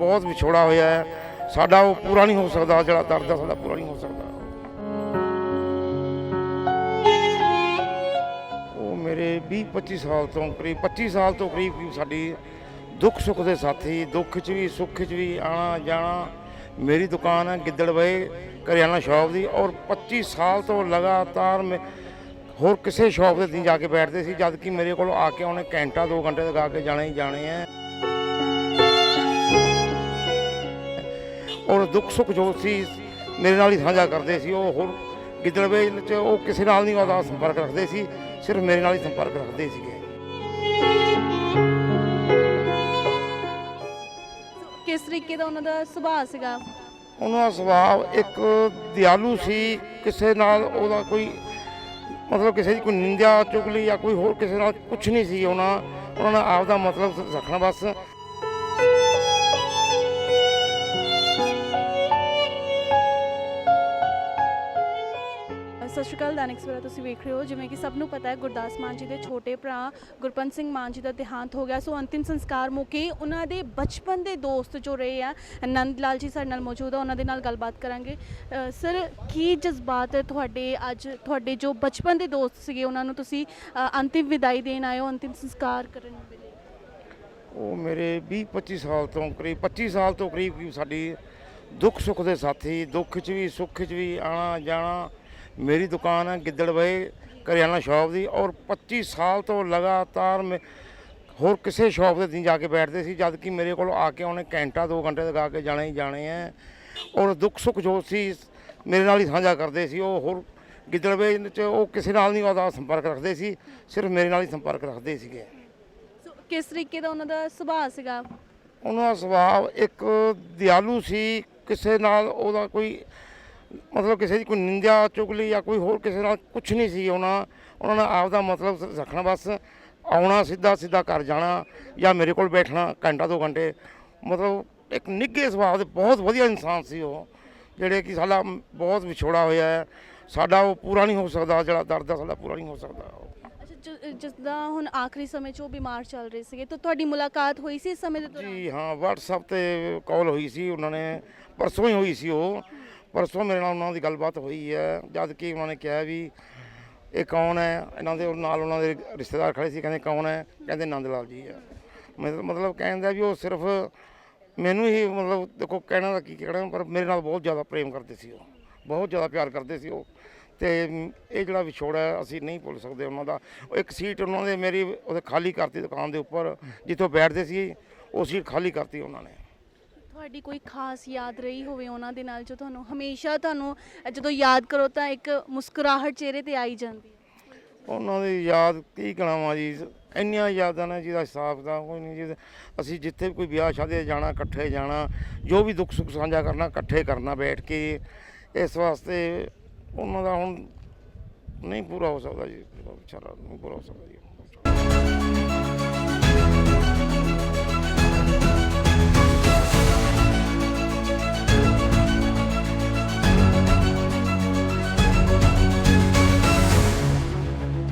ਬਹੁਤ ਵਿਛੋੜਾ ਹੋਇਆ ਹੈ। ਸਾਡਾ ਉਹ ਪੂਰਾ ਨਹੀਂ ਹੋ ਸਕਦਾ, ਜਿਹੜਾ ਦਰਦ ਹੈ ਸਾਡਾ ਪੂਰਾ ਨਹੀਂ ਹੋ ਸਕਦਾ। ਉਹ ਮੇਰੇ 20 25 ਸਾਲ ਤੋਂ ਕਰੀਬ 25 ਸਾਲ ਤੋਂ ਕਰੀਬ ਸਾਡੀ ਦੁੱਖ ਸੁੱਖ ਦੇ ਸਾਥੀ, ਦੁੱਖ 'ਚ ਵੀ, ਸੁੱਖ 'ਚ ਵੀ ਆਣਾ ਜਾਣਾ ਮੇਰੀ ਦੁਕਾਨ ਹੈ ਗਿੱਦੜਵੇ ਕਰਿਆਨਾ ਸ਼ਾਪ ਦੀ ਔਰ 25 ਸਾਲ ਤੋਂ ਲਗਾਤਾਰ ਮੈਂ ਹੋਰ ਕਿਸੇ ਸ਼ਾਪ ਤੇ ਨਹੀਂ ਜਾ ਕੇ ਬੈਠਦੇ ਸੀ, ਜਦ ਕਿ ਮੇਰੇ ਕੋਲ ਆ ਕੇ ਉਹਨੇ ਘੰਟਾ 2 ਘੰਟੇ ਲਗਾ ਕੇ ਜਾਣੇ ਹੀ ਜਾਣੇ ਆ ਔਰ ਦੁੱਖ ਸੁੱਖ ਜੋ ਸੀ ਮੇਰੇ ਨਾਲ ਹੀ ਸਾਂਝਾ ਕਰਦੇ ਸੀ ਉਹ ਹੋਰ ਗਿੱਦੜਵੇ ਚ ਉਹ ਕਿਸੇ ਨਾਲ ਨਹੀਂ ਉਹਦਾ ਸੰਪਰਕ ਰੱਖਦੇ ਸੀ ਸਿਰਫ ਮੇਰੇ ਨਾਲ ਹੀ ਸੰਪਰਕ ਰੱਖਦੇ ਸੀਗੇ। ਕਿਸ ਤਰੀਕੇ ਦਾ ਉਹਨਾਂ ਦਾ ਸੁਭਾਅ ਸੀਗਾ? ਉਹਨਾਂ ਦਾ ਸੁਭਾਅ ਇੱਕ ਦਿਆਲੂ ਸੀ ਕਿਸੇ ਨਾਲ ਉਹਦਾ ਕੋਈ ਮਤਲਬ ਕਿਸੇ ਦੀ ਕੋਈ ਨਿੰਦਿਆ ਚੁਗਲੀ ਜਾਂ ਕੋਈ ਹੋਰ ਕਿਸੇ ਨਾਲ ਕੁਝ ਨਹੀਂ ਸੀ ਉਹਨਾਂ ਉਹਨਾਂ ਨੇ ਆਪ ਦਾ ਮਤਲਬ ਰੱਖਣਾ ਬਸ। ਸਤਿ ਸ਼੍ਰੀ ਅਕਾਲ, ਦੈਨਿਕ ਸਵੇਰਾ ਤੁਸੀਂ ਵੇਖ ਰਹੇ ਹੋ, ਜਿਵੇਂ ਕਿ ਸਭ ਨੂੰ ਪਤਾ ਹੈ, ਗੁਰਦਾਸ ਮਾਨ ਜੀ ਦੇ ਛੋਟੇ ਭਰਾ ਗੁਰਪੰਤ ਸਿੰਘ ਮਾਨ ਜੀ ਦਾ ਦੇਹਾਂਤ ਹੋ ਗਿਆ। ਸੋ ਅੰਤਿਮ ਸੰਸਕਾਰ ਮੌਕੇ ਉਹਨਾਂ ਦੇ ਬਚਪਨ ਦੇ ਦੋਸਤ ਜੋ ਰਹੇ ਆ ਨੰਦ ਲਾਲ ਜੀ ਸਾਡੇ ਨਾਲ ਮੌਜੂਦ ਆ, ਉਹਨਾਂ ਦੇ ਨਾਲ ਗੱਲਬਾਤ ਕਰਾਂਗੇ। ਸਰ, ਕੀ ਜਜ਼ਬਾਤ ਤੁਹਾਡੇ ਅੱਜ, ਤੁਹਾਡੇ ਜੋ ਬਚਪਨ ਦੇ ਦੋਸਤ ਸੀਗੇ, ਉਹਨਾਂ ਨੂੰ ਤੁਸੀਂ ਅੰਤਿਮ ਵਿਦਾਈ ਦੇਣ ਆਏ ਹੋ, ਅੰਤਿਮ ਸੰਸਕਾਰ ਕਰਨ ਵੇਲੇ ਉਹ ਮੇਰੇ 20 25 ਸਾਲ ਤੋਂ ਕਰੀਬ 25 ਸਾਲ ਤੋਂ ਕਰੀਬ ਕਰੀਬ ਸਾਡੀ ਦੁੱਖ ਸੁੱਖ ਦੇ ਸਾਥੀ, ਦੁੱਖ 'ਚ ਵੀ, ਸੁੱਖ 'ਚ ਵੀ ਆਣਾ ਜਾਣਾ ਮੇਰੀ ਦੁਕਾਨ ਹੈ ਗਿੱਦੜਵੇ ਕਰਿਆਨਾ ਸ਼ਾਪ ਦੀ ਔਰ 25 ਸਾਲ ਤੋਂ ਲਗਾਤਾਰ ਮੈਂ ਹੋਰ ਕਿਸੇ ਸ਼ਾਪ ਤੇ ਨਹੀਂ ਜਾ ਕੇ ਬੈਠਦੇ ਸੀ ਜਦ ਕਿ ਮੇਰੇ ਕੋਲ ਆ ਕੇ ਉਹਨੇ ਘੰਟਾ 2 ਘੰਟੇ ਲਗਾ ਕੇ ਜਾਣੇ ਹੀ ਜਾਣੇ ਆ ਔਰ ਦੁੱਖ ਸੁੱਖ ਜੋ ਸੀ ਮੇਰੇ ਨਾਲ ਹੀ ਸਾਂਝਾ ਕਰਦੇ ਸੀ ਉਹ ਹੋਰ ਗਿੱਦੜਵੇ ਚ ਉਹ ਕਿਸੇ ਨਾਲ ਨਹੀਂ ਉਹਦਾ ਸੰਪਰਕ ਰੱਖਦੇ ਸੀ ਸਿਰਫ ਮੇਰੇ ਨਾਲ ਹੀ ਸੰਪਰਕ ਰੱਖਦੇ ਸੀਗੇ। ਸੋ ਕਿਸ ਤਰੀਕੇ ਦਾ ਉਹਨਾਂ ਦਾ ਸੁਭਾਅ ਸੀਗਾ? ਉਹਨਾਂ ਦਾ ਸੁਭਾਅ ਇੱਕ ਦਿਆਲੂ ਸੀ ਕਿਸੇ ਨਾਲ ਉਹਦਾ ਕੋਈ ਮਤਲਬ ਕਿਸੇ ਦੀ ਕੋਈ ਨਿੰਦਿਆ ਚੁਗਲੀ ਜਾਂ ਕੋਈ ਹੋਰ ਕਿਸੇ ਨਾਲ ਕੁਝ ਨਹੀਂ ਸੀ ਉਹਨਾਂ ਉਹਨਾਂ ਨੇ ਆਪ ਦਾ ਮਤਲਬ ਰੱਖਣਾ ਬਸ। ਆਉਣਾ ਸਿੱਧਾ ਸਿੱਧਾ ਘਰ ਜਾਣਾ ਜਾਂ ਮੇਰੇ ਕੋਲ ਬੈਠਣਾ ਘੰਟਾ ਦੋ ਘੰਟੇ। ਮਤਲਬ ਇੱਕ ਨਿੱਘੇ ਸੁਭਾਅ ਦੇ ਬਹੁਤ ਵਧੀਆ ਇਨਸਾਨ ਸੀ ਉਹ ਜਿਹੜੇ ਕਿ ਸਾਡਾ ਬਹੁਤ ਵਿਛੋੜਾ ਹੋਇਆ ਹੈ। ਸਾਡਾ ਉਹ ਪੂਰਾ ਨਹੀਂ ਹੋ ਸਕਦਾ ਜਿਹੜਾ ਦਰਦ ਹੈ ਸਾਡਾ ਪੂਰਾ ਨਹੀਂ ਹੋ ਸਕਦਾ। ਅੱਛਾ ਜ- ਜਿਸਦਾ ਹੁਣ ਆਖਰੀ ਸਮੇਂ 'ਚ ਉਹ ਬਿਮਾਰ ਚੱਲ ਰਹੇ ਸੀਗੇ ਤਾਂ ਤੁਹਾਡੀ ਮੁਲਾਕਾਤ ਹੋਈ ਸੀ ਇਸ ਸਮੇਂ ਦੇ ਦੌਰਾਨ? ਜੀ ਹਾਂ WhatsApp ਤੇ ਕਾਲ ਹੋਈ ਸੀ ਉਹਨਾਂ ਨੇ ਪਰਸੋਂ ਹੀ ਹੋਈ ਸੀ ਉਹ। ਪਰਸੋਂ ਮੇਰੇ ਨਾਲ ਉਹਨਾਂ ਦੀ ਗੱਲਬਾਤ ਹੋਈ ਹੈ ਜਦ ਕਿ ਉਹਨਾਂ ਨੇ ਕਿਹਾ ਵੀ ਇਹ ਕੌਣ ਹੈ? ਇਹਨਾਂ ਦੇ ਨਾਲ ਉਹਨਾਂ ਦੇ ਰਿਸ਼ਤੇਦਾਰ ਖੜੇ ਸੀ ਕਹਿੰਦੇ ਕੌਣ ਹੈ? ਕਹਿੰਦੇ ਨੰਦ ਲਾਲ ਜੀ ਹੈ। ਮਤਲਬ ਮਤਲਬ ਕਹਿੰਦਾ ਵੀ ਉਹ ਸਿਰਫ ਮੈਨੂੰ ਹੀ ਮਤਲਬ ਦੇਖੋ ਕਹਿਣਾ ਦਾ ਕੀ ਕਹਿਣਾ ਪਰ ਮੇਰੇ ਨਾਲ ਬਹੁਤ ਜ਼ਿਆਦਾ ਪ੍ਰੇਮ ਕਰਦੇ ਸੀ ਉਹ। ਬਹੁਤ ਜ਼ਿਆਦਾ ਪਿਆਰ ਕਰਦੇ ਸੀ ਉਹ। ਤੇ ਇਹ ਜਿਹੜਾ ਵਿਛੋੜਾ ਹੈ, ਅਸੀਂ ਨਹੀਂ ਭੁੱਲ ਸਕਦੇ ਉਹਨਾਂ ਦਾ। ਇੱਕ ਸੀਟ ਉਹਨਾਂ ਦੇ ਮੇਰੀ ਉਹਦੇ ਖਾਲੀ ਕਰਤੀ ਦੁਕਾਨ ਦੇ ਉੱਪਰ ਜਿੱਥੋਂ ਬੈਠਦੇ ਸੀ ਉਹ ਸੀਟ ਖਾਲੀ ਕਰਤੀ ਉਹਨਾਂ ਨੇ। ਤੁਹਾਡੀ ਕੋਈ ਖਾਸ ਯਾਦ ਰਹੀ ਹੋਵੇ ਉਹਨਾਂ ਦੇ ਨਾਲ, ਜੋ ਤੁਹਾਨੂੰ ਹਮੇਸ਼ਾ ਤੁਹਾਨੂੰ ਜਦੋਂ ਯਾਦ ਕਰੋ ਤਾਂ ਇੱਕ ਮੁਸਕਰਾਹਟ ਚਿਹਰੇ ਤੇ ਆਈ ਜਾਂਦੀ ਹੈ? ਉਹਨਾਂ ਦੀ ਯਾਦ ਕੀ ਕਰਾਵਾਂ ਜੀ? ਇੰਨੀਆਂ ਯਾਦਾਂ ਨੇ ਜਿਹਦਾ ਹਿਸਾਬ ਦਾ ਕੋਈ ਨਹੀਂ ਜੀ। ਅਸੀਂ ਜਿੱਥੇ ਵੀ ਕੋਈ ਵਿਆਹ ਸ਼ਾਦੀ ਤੇ ਜਾਣਾ, ਇਕੱਠੇ ਜਾਣਾ, ਜੋ ਵੀ ਦੁੱਖ ਸੁੱਖ ਸਾਂਝਾ ਕਰਨਾ, ਇਕੱਠੇ ਕਰਨਾ ਬੈਠ ਕੇ, ਇਸ ਵਾਸਤੇ ਉਹਨਾਂ ਦਾ ਹੁਣ ਨਹੀਂ ਪੂਰਾ ਹੋ ਸਕਦਾ ਜੀ। ਵਿਚਾਰਾ ਨਹੀਂ ਪੂਰਾ ਹੋ ਸਕਦਾ ਜੀ।